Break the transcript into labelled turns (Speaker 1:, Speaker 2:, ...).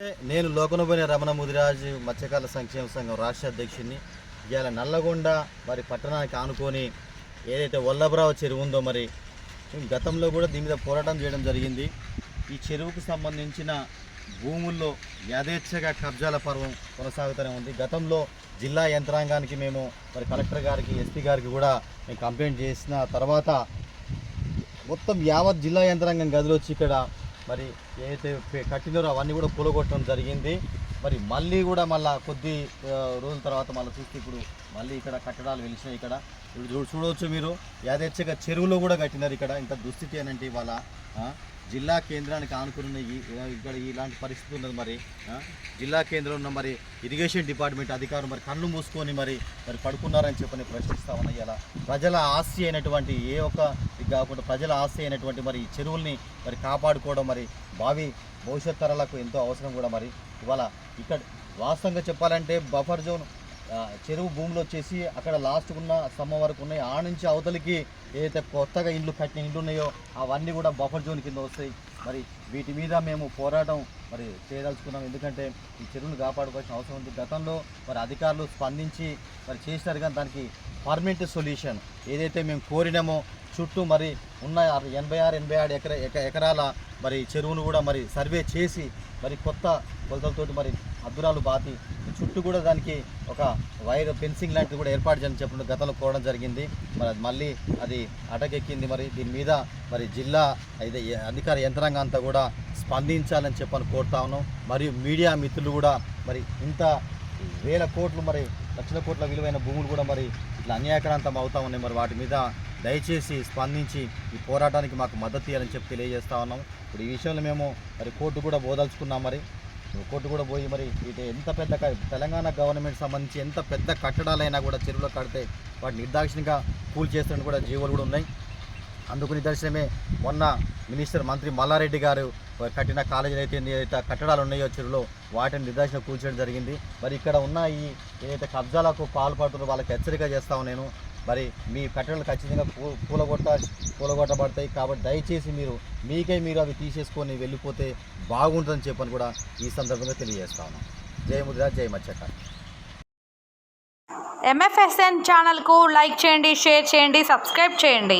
Speaker 1: నేను లోకనబోయిన రమణ ముదిరాజు మత్స్యకారుల సంక్షేమ సంఘం రాష్ట్ర అధ్యక్షుడిని. ఇవాళ నల్లగొండ మరి పట్టణానికి ఆనుకొని ఏదైతే వల్లభరావు చెరువు ఉందో మరి గతంలో కూడా దీని మీద పోరాటం చేయడం జరిగింది. ఈ చెరువుకు సంబంధించిన భూముల్లో యథేచ్ఛగా కబ్జాల పర్వం కొనసాగుతూనే ఉంది. గతంలో జిల్లా యంత్రాంగానికి మేము మరి కలెక్టర్ గారికి ఎస్పీ గారికి కూడా మేము కంప్లైంట్ చేసిన తర్వాత మొత్తం యావత్ జిల్లా యంత్రాంగం గదిలో వచ్చి ఇక్కడ మరి ఏదైతే కట్టినారో అవన్నీ కూడా కూలగొట్టడం జరిగింది. మరి మళ్ళీ కూడా మళ్ళీ కొద్ది రోజుల తర్వాత మళ్ళీ చూస్తే ఇప్పుడు మళ్ళీ ఇక్కడ కట్టడాలు వెలిసినాయి ఇక్కడ. ఇప్పుడు చూ- చూడవచ్చు మీరు. యాదెచ్చగా చెరువులో కూడా కట్టినారు ఇక్కడ. ఇంత దుస్థితి అనంటే ఇవాళ? జిల్లా కేంద్రానికి ఆనుకున్న ఈ ఇక్కడ ఇలాంటి పరిస్థితి ఉన్నది మరి జిల్లా కేంద్రంలో ఉన్న మరి ఇరిగేషన్ డిపార్ట్మెంట్ అధికారులు మరి కళ్ళు మూసుకొని మరి మరి పడుకున్నారని చెప్పని ప్రశ్నిస్తా ఇలా ప్రజల ఆస్తి అయినటువంటి ఏ ఒక్క ఇది కాకుండా ప్రజల ఆస్తి అయినటువంటి మరి ఈ చెరువుల్ని మరి కాపాడుకోవడం మరి భావి భవిష్యత్ తరాలకు ఎంతో అవసరం కూడా మరి. ఇవాళ ఇక్కడ వాస్తవంగా చెప్పాలంటే బఫర్ జోన్ చెరువు భూములు వచ్చేసి అక్కడ లాస్ట్ ఉన్న స్తంభం వరకు ఉన్నాయి. ఆ నుంచి అవతలికి ఏదైతే కొత్తగా ఇండ్లు కట్టిన ఇండ్లు ఉన్నాయో అవన్నీ కూడా బఫర్ జోన్ కింద వస్తాయి. మరి వీటి మీద మేము పోరాటం మరి చేయదలుచుకున్నాం. ఎందుకంటే ఈ చెరువును కాపాడుకోవాల్సిన అవసరం ఉంది. గతంలో మరి అధికారులు స్పందించి మరి చేసినారు కానీ దానికి పర్మనెంట్ సొల్యూషన్ ఏదైతే మేము కోరినామో చుట్టూ మరి ఉన్న ఎనభై ఆరు ఎనభై ఆరు ఎకర ఎక ఎకరాల మరి చెరువును కూడా మరి సర్వే చేసి మరి కొత్త కొలతలతోటి మరి అద్దురాలు బాతి. చుట్టూ కూడా దానికి ఒక వైర్ ఫెన్సింగ్ లాంటిది కూడా ఏర్పాటు చేయని చెప్పిన గతంలో కోవడం జరిగింది. మరి అది మళ్ళీ అది అటకెక్కింది మరి. దీని మీద మరి జిల్లా అయితే అధికార యంత్రాంగం అంతా కూడా స్పందించాలని చెప్పని కోరుతా ఉన్నాం. మరియు మీడియా మిత్రులు కూడా మరి ఇంత వేల కోట్లు మరి లక్షల కోట్ల విలువైన భూములు కూడా మరి ఇట్లా అన్యాయకరాంతం అవుతా ఉన్నాయి. మరి వాటి మీద దయచేసి స్పందించి ఈ పోరాటానికి మాకు మద్దతు ఇవ్వాలని చెప్పి తెలియజేస్తా ఉన్నాం ఇప్పుడు ఈ విషయంలో మేము మరి కోర్టు కూడా బోదలుచుకున్నాం మరి. కోర్టు కూడా పోయి మరి ఇది ఎంత పెద్ద తెలంగాణ గవర్నమెంట్ సంబంధించి ఎంత పెద్ద కట్టడాలైనా కూడా చెరువులో కడితే వాటి నిర్దాక్షిణ్యంగా కూల్ చేస్తున్న కూడా జీవోలు కూడా ఉన్నాయి. అందుకు నిదర్శనమే మొన్న మినిస్టర్ మంత్రి మల్లారెడ్డి గారు కట్టిన కాలేజీలు అయితే ఏదైతే కట్టడాలు ఉన్నాయో చెరువులో వాటిని నిర్దేశన కూల్చేయడం జరిగింది. మరి ఇక్కడ ఉన్న ఈ ఏదైతే కబ్జాలకు పాల్పడుతున్నారో వాళ్ళకి హెచ్చరిక చేస్తాము నేను. మరి మీ కట్టడాలు ఖచ్చితంగా పూ పూలగొట్ట పూలగొట్టబడతాయి. కాబట్టి దయచేసి మీరు మీకే మీరు అవి తీసేసుకొని వెళ్ళిపోతే బాగుంటుందని చెప్పని కూడా ఈ సందర్భంగా తెలియజేస్తాను జై ముద్ర జై మత్స్యకారు
Speaker 2: ఎంఎఫ్ఎస్ఎన్ ఛానల్కు లైక్ చేయండి షేర్ చేయండి సబ్స్క్రైబ్ చేయండి.